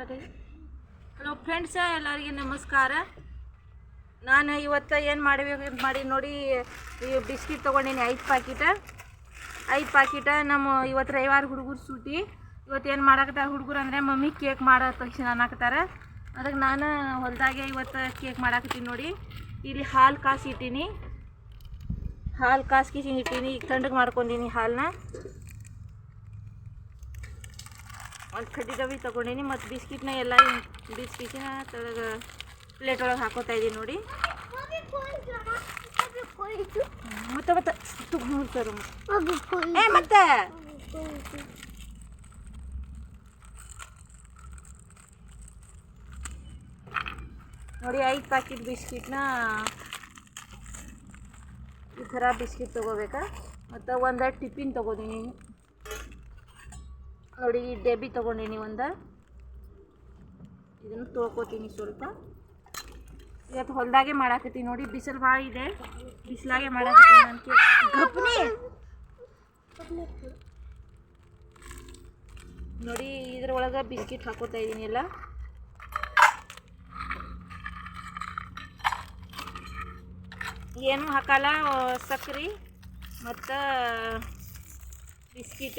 Hello friends ಎಲ್ಲರಿಗೆ ನಮಸ್ಕಾರ. ನಾನು ಇವತ್ತು ಏನು ಮಾಡಬೇಕು ಅಂತ ಮಾಡಿ ನೋಡಿ, ಈ ಬಿಸ್ಕಿಟ್ ತೊಗೊಂಡೀನಿ, ಐದು ಪಾಕಿಟ ಐದು ಪಾಕಿಟ ನಮ್ಮ ಇವತ್ತು ರವಿವಾರ ಹುಡುಗರು ಸೂಟಿ. ಇವತ್ತು ಏನು ಮಾಡಾಕತ್ತಾರ ಹುಡುಗರು ಅಂದರೆ ಮಮ್ಮಿ ಕೇಕ್ ಮಾಡೋ ತಕ್ಷಣ ಅನ್ನಕತ್ತಾರ. ಅದಕ್ಕೆ ನಾನು ಹೊಲದಾಗೆ ಇವತ್ತು ಕೇಕ್ ಮಾಡಾಕತ್ತೀನಿ ನೋಡಿ. ಇಲ್ಲಿ ಹಾಲು ಕಾಸಿ ಇಟ್ಟೀನಿ ಹಾಲು ಕಾಸ್ಕಿಸಿ ಇಟ್ಟೀನಿ ಈಗ ತಣ್ಣಗೆ ಮಾಡ್ಕೊಂಡೀನಿ ಹಾಲನ್ನ ಒಂದು ಕಡ್ಡಿ ಡಬ್ಬಿ ತೊಗೊಂಡೀನಿ, ಮತ್ತು ಬಿಸ್ಕಿಟ್ನ ಎಲ್ಲ ಬಿಸ್ಕಿಟ್ನ ತಳಗ ಪ್ಲೇಟ್ ಒಳಗೆ ಹಾಕೋತಾ ಇದ್ದೀನಿ ನೋಡಿ. ಮತ್ತೆ ಮತ್ತೆ ಸರ್ ಏ, ಮತ್ತೆ! ನೋಡಿ, ಐದು ಪ್ಯಾಕೆಟ್ ಬಿಸ್ಕಿಟ್ನ ಈ ಥರ ಬಿಸ್ಕಿಟ್ ತೊಗೋಬೇಕಾ? ಮತ್ತು ಒಂದು ಟಿಫಿನ್ ತೊಗೋತೀನಿ ನೋಡಿ, ಈ ಡೆಬ್ಬಿ ತೊಗೊಂಡೀನಿ ಒಂದು ಇದನ್ನು ತೊಳ್ಕೊತೀನಿ ಸ್ವಲ್ಪ. ಇವತ್ತು ಹೊಲದಾಗೆ ಮಾಡಾಕತ್ತೀನಿ ನೋಡಿ, ಬಿಸಿಲು ಭಾಳ ಇದೆ. ಬಿಸಿಲಾಗೆ ಮಾಡಾಕತ್ತೀನಿ ನನಗೆ ನೋಡಿ, ಇದ್ರೊಳಗೆ ಬಿಸ್ಕಿಟ್ ಹಾಕೋತಾ ಇದ್ದೀನಿ ಎಲ್ಲ. ಏನು ಹಾಕಲ್ಲ ಸಕ್ರೆ ಮತ್ತು ಬಿಸ್ಕಿಟ.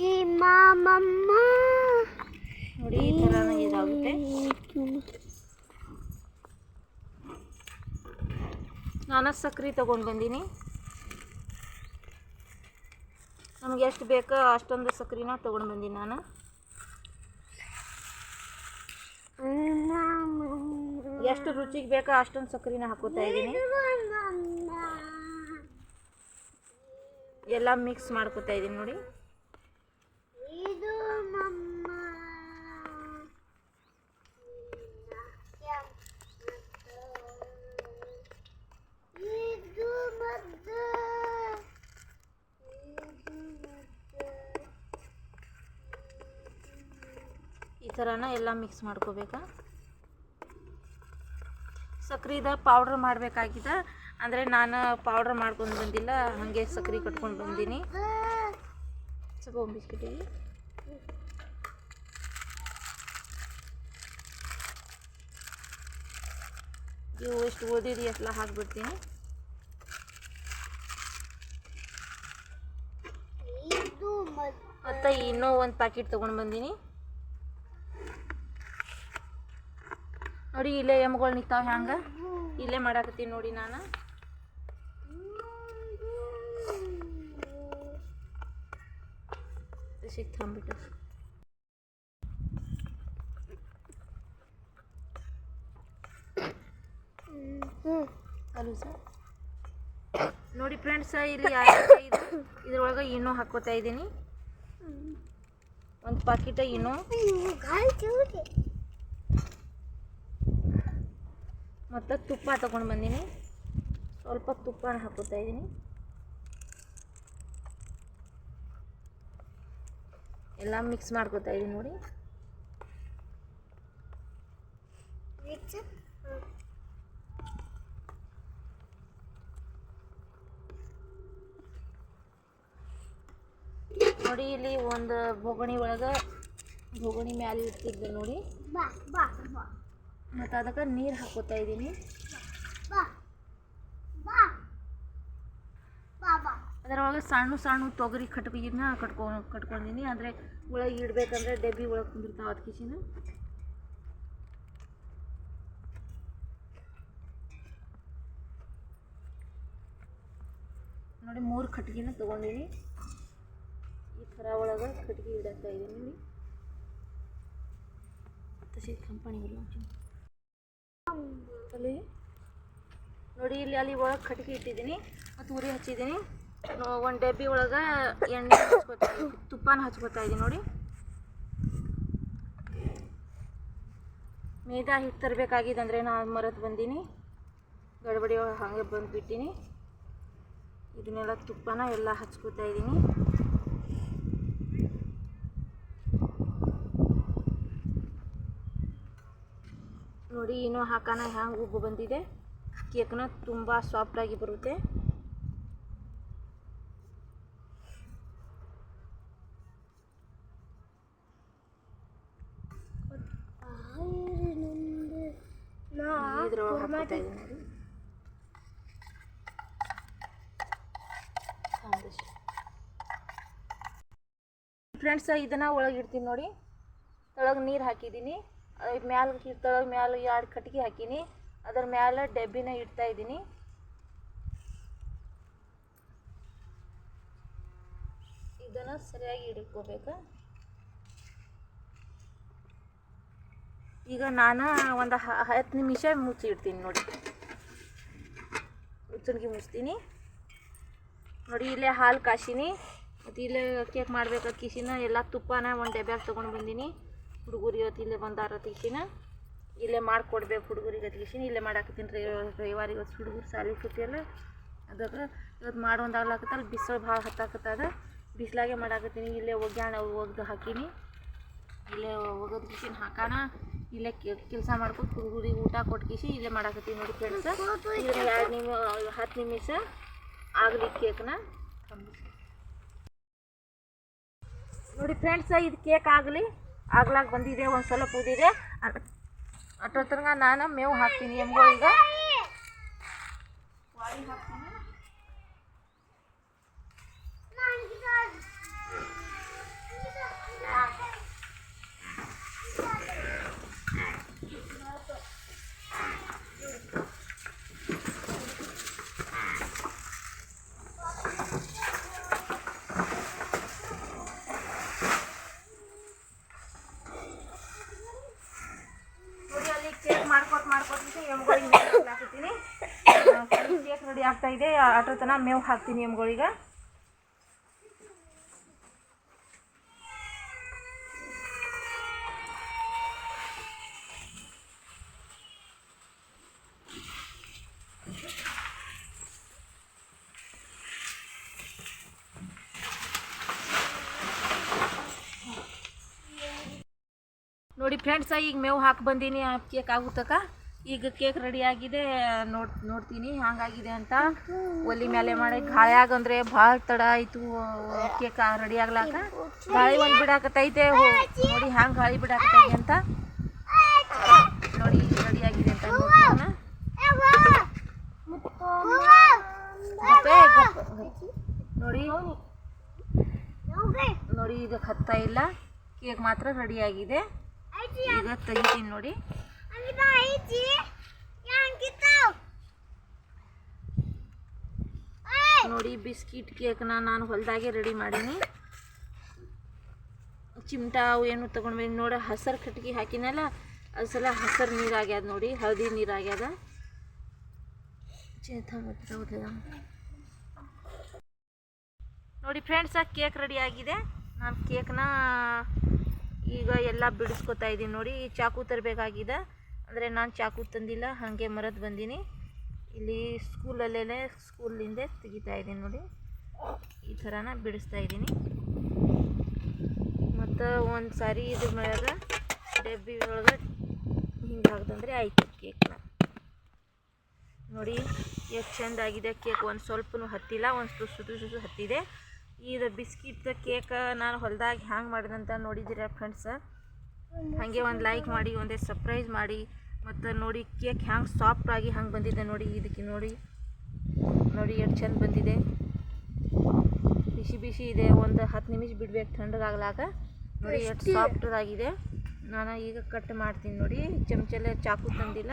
ಈ ಮಾಮಮ್ಮ. ನೋಡಿ ಈ ಥರ ಇದಾಗುತ್ತೆ. ನಾನು ಸಕ್ರೆ ತಗೊಂಡು ಬಂದೀನಿ. ನಮಗೆ ಎಷ್ಟು ಬೇಕೋ ಅಷ್ಟೊಂದು ಸಕ್ರೆನ ತಗೊಂಡು ಬಂದೀನಿ ನಾನು. ಎಷ್ಟು ರುಚಿಗೆ ಬೇಕೋ ಅಷ್ಟೊಂದು ಸಕ್ರೆನ ಹಾಕೋತಾ ಇದ್ದೀನಿ ಎಲ್ಲ ಮಿಕ್ಸ್ ಮಾಡ್ಕೋತಾ ಇದ್ದೀನಿ ನೋಡಿ ಇದು ಮಮ್ಮ ಇದು ಮದ್ದು ಈ ಥರನ ಎಲ್ಲ ಮಿಕ್ಸ್ ಮಾಡ್ಕೋಬೇಕಾ? ಸಕ್ರೆದ ಪೌಡ್ರ್ ಮಾಡಬೇಕಾಗಿದೆ. ಅಂದರೆ ನಾನು ಪೌಡ್ರ್ ಮಾಡ್ಕೊಂಡು ಬಂದಿಲ್ಲ ಹಾಗೆ ಸಕ್ರೆ ಕಟ್ಕೊಂಡು ಬಂದೀನಿ. ಸ್ವಲ್ಪ ಬಿಸ್ಕಿಟಿಗೆ ಇವು ಎಷ್ಟು ಓದಿದಿ ಎಲ್ಲ ಹಾಕ್ಬಿಡ್ತೀನಿ. ಮತ್ತು ಇನ್ನೂ ಒಂದು ಪ್ಯಾಕೆಟ್ ತೊಗೊಂಡು ಬಂದೀನಿ. ನೋಡಿ, ಇಲ್ಲೇ ಎಮ್ಗಳು ನಿಂತಾವ ಹ್ಯಾಂಗ? ಇಲ್ಲೇ ಮಾಡಾಕತ್ತೀನಿ ನೋಡಿ ನಾನು. ಸಿಕ್ತಂಬಿಟ್ಟು ಅಲ್ಲೂ ಸರ್. ನೋಡಿ ಫ್ರೆಂಡ್ಸ್, ಇಲ್ಲಿ ಇದ್ರೊಳಗೆ ಇನ್ನೂ ಹಾಕೋತಾ ಇದ್ದೀನಿ. ಒಂದು ಪಾಕಿಟ ಇನ್ನೂ ಗಾಳಿ ಮತ್ತು ತುಪ್ಪ ತೊಗೊಂಡು ಬಂದೀನಿ. ಸ್ವಲ್ಪ ತುಪ್ಪನ ಹಾಕೋತಾ ಇದ್ದೀನಿ ಎಲ್ಲ ಮಿಕ್ಸ್ ಮಾಡ್ಕೋತಾ ಇದ್ದೀನಿ ನೋಡಿ. ನೋಡಿ ಇಲ್ಲಿ ಒಂದು ಬೊಗಣಿ ಒಳಗೆ ಬೊಗಣಿ ಮ್ಯಾಲೆ ಇಡ್ತಿದ್ದೆ ನೋಡಿ. ಬಾ. ಮತ್ತು ಅದಕ್ಕೆ ನೀರು ಹಾಕೋತಾ ಇದ್ದೀನಿ ಅದರೊಳಗೆ ಸಣ್ಣ ಸಣ್ಣ ತೊಗರಿ ಕಟ್ಗಿನ ಕಟ್ಕೊ, ಕಟ್ಕೊಂಡಿನಿ. ಅಂದರೆ ಒಳಗೆ ಇಡಬೇಕಂದ್ರೆ ಡಬ್ಬಿ ಒಳಗೆ ಕುಂದಿರ್ತಾವೆ ಕಿಸಿನ ನೋಡಿ ಮೂರು ಕಟ್ಗಿನ ತೊಗೊಂಡಿನಿ. ಈ ಥರ ಒಳಗೆ ಕಟ್ಗೆ ಇಡಾಕ್ತಾ ಇದ್ದೀನಿ ನೋಡಿ ಕಂಪನಿ ಅಲ್ಲಿ. ನೋಡಿ, ಇಲ್ಲಿ ಅಲ್ಲಿ ಒಳಗೆ ಕಟ್ಟಿಗೆ ಇಟ್ಟಿದ್ದೀನಿ. ಮತ್ತು ಉರಿ ಹಚ್ಚಿದ್ದೀನಿ. ಒಂದು ಡಬ್ಬಿ ಒಳಗೆ ಎಣ್ಣೆ ಹಚ್ಕೋತಾ ತುಪ್ಪನ ಹಚ್ಕೊತಾ ಇದ್ದೀನಿ ನೋಡಿ. ಮೈದಾ ಹಿಟ್ಟು ತರಬೇಕಾಗಿದೆ ಅಂದರೆ ನಾನು ಮರೆತು ಬಂದೀನಿ. ಗಡಬಡಿ ಒಳಗೆ ಹಾಗೆ ಬಂದುಬಿಟ್ಟಿನಿ. ಇದನ್ನೆಲ್ಲ ತುಪ್ಪನ ಎಲ್ಲ ಹಚ್ಕೊತಾ ಇದ್ದೀನಿ. ನೋಡಿ ಏನೋ ಹಾಕೋಣ ಹ್ಯಾಂಗೆ ಉಬ್ಬು ಬಂದಿದೆ. ಕೇಕ್ನ ತುಂಬ ಸಾಫ್ಟಾಗಿ ಬರುತ್ತೆ. ಇದ್ರೊಳಗೆ ಹಾಕ್ತಾ ಇದ್ದೀನಿ. ನೋಡಿ ಫ್ರೆಂಡ್ಸ್ ಇದನ್ನು ಒಳಗೆ ಇಡ್ತೀನಿ ನೋಡಿ. ಒಳಗೆ ನೀರು ಹಾಕಿದ್ದೀನಿ. ಮ್ಯಾಲ ತಳಗೆ ಮ್ಯಾಲ ಎರಡು ಕಟ್ಗೆ ಹಾಕೀನಿ. ಅದ್ರ ಮ್ಯಾಲ ಡಬ್ಬಿನ ಇಡ್ತಾ ಇದ್ದೀನಿ. ಇದನ್ನು ಸರಿಯಾಗಿ ಹಿಡ್ಕೋಬೇಕು ಈಗ ನಾನು ಒಂದು ಹತ್ತು ನಿಮಿಷ ಮುಚ್ಚಿ ಇಡ್ತೀನಿ ನೋಡಿ. ಮುಚ್ಚಣಿಗೆ ಮುಚ್ತೀನಿ. ನೋಡಿ, ಇಲ್ಲೇ ಹಾಲು ಕಾಸಿನಿ. ಮತ್ತು ಇಲ್ಲೇ ಕೇಕ್ ಮಾಡ್ಬೇಕು ಕಿಸಿನ ಎಲ್ಲ ತುಪ್ಪನ ಒಂದು ಡಬ್ಯಾಗ ತೊಗೊಂಡು ಬಂದೀನಿ. ಹುಡುಗರು ಇವತ್ತು ಇಲ್ಲೇ ಬಂದಾರ ಕಿಸಿನ ಇಲ್ಲೇ ಮಾಡಿಕೊಡ್ಬೇಕು ಹುಡುಗರಿಗೆ ಕಿಸಿನ ಇಲ್ಲೇ ಮಾಡಾಕತ್ತೀನಿ ರವಿವಾರ ಇವತ್ತು ಹುಡುಗರು ಸಾಲಿ ಸುತ್ತಿ ಅಲ್ಲ. ಅದಕ್ಕೆ ಇವತ್ತು ಮಾಡೋಂದಾಗ್ಲಾಕತ್ತಲ್ಲ ಬಿಸಿಲು ಭಾಳ ಹತ್ತಾಕತ್ತದ ಬಿಸಿಲಾಗೆ ಮಾಡಾಕತ್ತೀನಿ. ಇಲ್ಲೇ ಒಗ್ಯಾಣ ಒಗ್ದು ಹಾಕೀನಿ. ಇಲ್ಲೇ ಒಗದ್ ಕಿಸಿನ ಹಾಕೋಣ ಇಲ್ಲೇ ಕೆಲಸ ಮಾಡ್ಕೊತ ಹುಡುಗರಿಗೆ ಊಟ ಕೊಟ್ಕಿಸಿ ಇಲ್ಲೇ ಮಾಡಾಕತ್ತೀನಿ ನೋಡಿ ಕೆಲಸ ಎರಡು ನಿಮಿ, ಹತ್ತು ನಿಮಿಷ ಆಗಲಿ ಕೇಕ್ನ ನೋಡಿ ಫ್ರೆಂಡ್ಸ್ ಇದು ಕೇಕ್ ಆಗಲಿ. ಆಗ್ಲಾಗ ಬಂದಿದೆ ಒಂದು ಸ್ವಲ್ಪ ಉದಿದೆ ಅಷ್ಟೊತ್ತಂಗ ನಾನು ಮೇವು ಹಾಕ್ತೀನಿ ಎಮ್ಗಳಿಗೆ. ಈಗ ಹಾಕ್ತೀನಿ ನೋಡಿ ಅಲ್ಲಿ ಕೇಕ್ ಮಾಡ್ಕೊತ ಮಾಡ್ಕೊತ ಎಮ್ಗಳಿಗೆ ಹಾಕ್ತೀನಿ ಕೇಕ್ ರೆಡಿ ಆಗ್ತಾ ಇದೆ. ಆಟೋ ತನ ಮೇವು ಹಾಕ್ತೀನಿ ಎಮ್ಗಳಿಗೆ ನೋಡಿ ಫ್ರೆಂಡ್ಸ ಈಗ ಮೇವು ಹಾಕಿ ಬಂದೀನಿ, ಆ, ಕೇಕ್ ಆಗುತ್ತಕ ಈಗ ಕೇಕ್ ರೆಡಿ ಆಗಿದೆ. ನೋಡ್, ನೋಡ್ತೀನಿ ಹಂಗಾಗಿದೆ ಅಂತ. ಒಲಿ ಮೇಲೆ ಮಾಡಿ ಗಾಳಿಯಾಗ ಆಗಂದ್ರೆ ಭಾಳ ತಡ ಆಯಿತು ಕೇಕ್ ರೆಡಿ ಆಗ್ಲಾಕ. ಗಾಳಿ ಒಂದು ಬಿಡಾಕತ್ತೈತೆ. ನೋಡಿ ಹ್ಯಾಂಗೆ ಗಾಳಿ ಬಿಡಾಕತ್ತೈತೆ ಅಂತ. ನೋಡಿ ರೆಡಿ ಆಗಿದೆ ಅಂತ ನೋಡಿ ನೋಡಿ ಈಗ ಹತ್ತಾ ಇಲ್ಲ. ಕೇಕ್ ಮಾತ್ರ ರೆಡಿ ಆಗಿದೆ. ಈಗ ತೆಗಿತೀನಿ ನೋಡಿ. ನೋಡಿ ಬಿಸ್ಕಿಟ್ ಕೇಕ್ನ ನಾನು ಹೊಲದಾಗೆ ರೆಡಿ ಮಾಡೀನಿ. ಚಿಮಟ ಅವು ಏನು ತೊಗೊಂಡು ನೋಡಿ, ಹಸರು ಕಟ್ಗೆ ಹಾಕಿನಲ್ಲ ಅದು ಸಲ ಹಸರು ನೀರು ನೋಡಿ, ಹಳದಿ ನೀರು ಆಗ್ಯದ ಚೇತ ಫ್ರೆಂಡ್ಸ್ ಆ ನೋಡಿ ಕೇಕ್ ರೆಡಿ ಆಗಿದೆ. ನಾನು ಕೇಕ್ನ ಈಗ ಎಲ್ಲ ಬಿಡಿಸ್ಕೊತಾ ಇದ್ದೀನಿ ನೋಡಿ, ಚಾಕು ತರಬೇಕಾಗಿದೆ. ಅಂದರೆ ನಾನು ಚಾಕು ತಂದಿಲ್ಲ, ಹಾಗೆ ಮರದ್ ಬಂದೀನಿ. ಇಲ್ಲಿ ಸ್ಕೂಲಲ್ಲೇ ಸ್ಕೂಲಿಂದ ತೆಗಿತಾ ಇದ್ದೀನಿ ನೋಡಿ. ಈ ಥರನ ಬಿಡಿಸ್ತಾ ಇದ್ದೀನಿ. ಮತ್ತು ಒಂದು ಸಾರಿ ಇದ್ರ ಮೇಲೆ ಡಬ್ಬಿ ಒಳಗೆ ಹಿಂಗೆ ಹಾಕ್ದಂದ್ರೆ ಆಯಿತು ಕೇಕ್ನ. ನೋಡಿ ಎಷ್ಟು ಚೆಂದ ಆಗಿದೆ ಕೇಕ್. ಒಂದು ಸ್ವಲ್ಪನು ಹತ್ತಿಲ್ಲ, ಒಂದು ತುಸು ತುಸು ಹತ್ತಿದೆ. ಇದು ಬಿಸ್ಕಿಟ್ ಕೇಕ್ ನಾನು ಹೊಲ್ದಾಗ ಹ್ಯಾಂಗೆ ಮಾಡಿದಂತ ನೋಡಿದ್ದೀರ ಫ್ರೆಂಡ್ಸ ಹಾಗೆ ಒಂದು ಲೈಕ್ ಮಾಡಿ, ಒಂದೇ ಸರ್ಪ್ರೈಸ್ ಮಾಡಿ. ಮತ್ತು ನೋಡಿ ಕೇಕ್ ಹ್ಯಾಂಗೆ ಸಾಫ್ಟಾಗಿ ಹಂಗೆ ಬಂದಿದೆ ನೋಡಿ ಇದಕ್ಕೆ ನೋಡಿ. ನೋಡಿ ಎಷ್ಟು ಚಂದ ಬಂದಿದೆ. ಬಿಸಿ ಬಿಸಿ ಇದೆ ಒಂದು ಹತ್ತು ನಿಮಿಷ ಬಿಡ್ಬೇಕು ತಣ್ಣಗಾಗ್ಲಾಗ ನೋಡಿ ಎಷ್ಟು ಸಾಫ್ಟಾಗಿದೆ ನಾನು ಈಗ ಕಟ್ ಮಾಡ್ತೀನಿ ನೋಡಿ ಚಮಚಲ್ಲೇ ಚಾಕು ತಂದಿಲ್ಲ.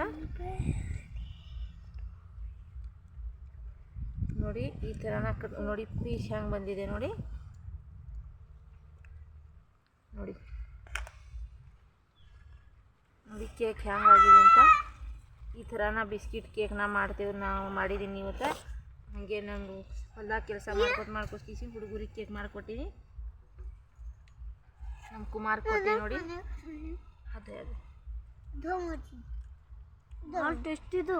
ನೋಡಿ ಈ ಥರನ ಕಟ್ ನೋಡಿ ಪೀಸ್ ಹ್ಯಾಂಗೆ ಬಂದಿದೆ ನೋಡಿ. ನೋಡಿ. ನೋಡಿ ಕೇಕ್ ಹೆಂಗಾಗಿದೆ ಅಂತ? ಈ ಥರ ನಾ ಬಿಸ್ಕಿಟ್ ಕೇಕ್ನ ಮಾಡ್ತೀವಿ ನಾವು ಮಾಡಿದ್ದೀನಿ ಇವತ್ತು. ಹಾಗೆ ನಂಗೆ ಹೊಲ್ದಾಗ ಕೆಲಸ ಮಾಡ್ಕೊಟ್ಟು ಮಾಡ್ಕೊತ ಕಿಸಿ ಹುಡುಗರಿಗೆ ಕೇಕ್ ಮಾಡಿಕೊಟ್ಟಿನಿ. ನಮ್ಮ ಕುಮಾರ್ ಕೊಟ್ಟೆ ನೋಡಿ. ಅದೇ ಅದೇ. ಭಾಳ ಟೇಸ್ಟ್ ಇದು.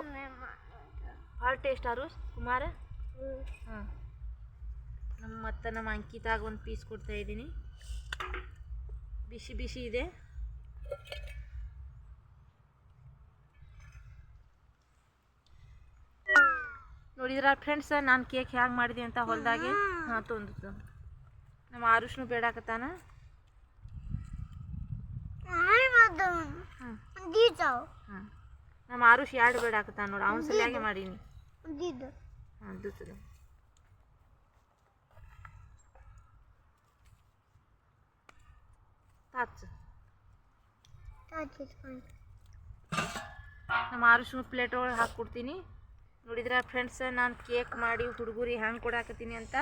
ಭಾಳ ಟೇಸ್ಟ್ ಆರು ಕುಮಾರ? ಹಾಂ. ನಮ್ಮ ಮತ್ತೆ ನಮ್ಮ ಅಂಕಿತಾಗ ಒಂದು ಪೀಸ್ ಕೊಡ್ತಾ ಇದ್ದೀನಿ ಬಿಸಿ ಬಿಸಿ ಇದೆ. ನೋಡಿದ್ರ ಫ್ರೆಂಡ್ಸ್ ನಾನು ಕೇಕ್ ಹ್ಯಾಂಗೆ ಮಾಡಿದೆ ಅಂತ ಹೊಲ್ದಾಗೆ? ಹಾಂ ತೊಂದು ಆರುಷ್ಣು ನಮ್ಮ ಆರುಷ್ನು ಬೇಡಾಕತ್ತಾನ ಹಾಂ ನಮ್ಮ ಆರುಷ್ ಎರಡು ಬೇಡಾಕತ್ತಾನ ನೋಡಿ ಅವನ ಸರಿಯಾಗಿ ಮಾಡೀನಿ ಹಾಂ ದೂತದ ತಾಚು ನಮ್ಮ ಆರುಷ್ನು ಪ್ಲೇಟ್ ಒಳಗೆ ಹಾಕ್ಕೊಡ್ತೀನಿ ನೋಡಿದ್ರೆ ಫ್ರೆಂಡ್ಸ್ ನಾನು ಕೇಕ್ ಮಾಡಿ ಹುಡುಗರಿ ಹೆಂಗೆ ಕೊಡಾಕತ್ತೀನಿ ಅಂತ.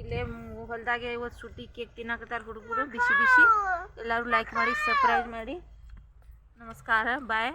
ಇಲ್ಲೇ ಹೊಲದಾಗೆ ಇವತ್ತು ಸುಟ್ಟಿ ಕೇಕ್ ತಿನ್ನಕತ್ತಾರ ಹುಡುಗರು, ಬಿಸಿ ಬಿಸಿ. ಎಲ್ಲರೂ ಲೈಕ್ ಮಾಡಿ ಸಬ್ಸ್ಕ್ರೈಬ್ ಮಾಡಿ. ನಮಸ್ಕಾರ ಬಾಯ್